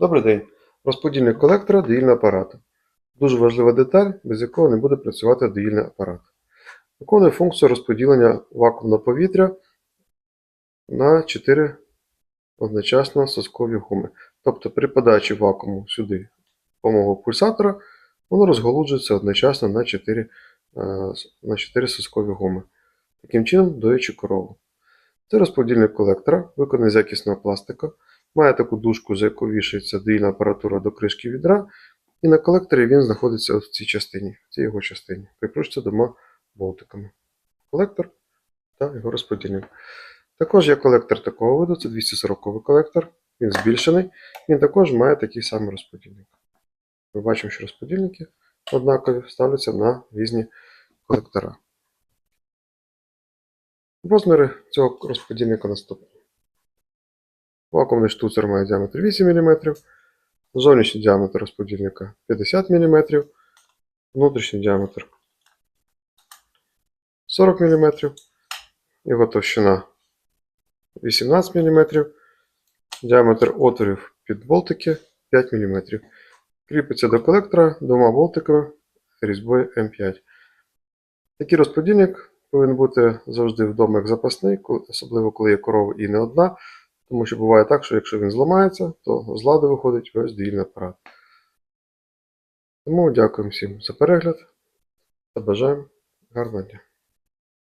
Добрий день. Розподільник колектора доїльного апарату. Дуже важлива деталь, без якого не буде працювати доїльний апарат. Виконує функцію розподілення вакуумного повітря на 4 одночасно соскові гуми. Тобто при подачі вакууму сюди допомогою пульсатора, воно розголуджується одночасно на 4, е, на 4 соскові гуми. Таким чином доючи корову. Це розподільник колектора, виконаний з якісного пластика. Має таку дужку, за яку вішається доїльна апаратура до кришки відра, і на колекторі він знаходиться в цій частині, в цій його частині. Прикручується двома болтиками. Колектор та його розподільник. Також є колектор такого виду, це 240 колектор, він збільшений, він також має такий самий розподільник. Ми бачимо, що розподільники однакові ставляться на різні колектора. Розміри цього розподільника наступні. Вакуумний штуцер має діаметр 8 мм, зовнішній діаметр розподільника 50 мм, внутрішній діаметр 40 мм, його товщина 18 мм, діаметр отворів під болтики 5 мм. Кріпиться до колектора двома болтиками різьбою М5. Такий розподільник повинен бути завжди вдома як запасний, особливо коли є корова і не одна. Тому що буває так, що якщо він зламається, то з ладу виходить весь доїльний апарат. Тому дякуємо всім за перегляд та бажаємо гарного дня.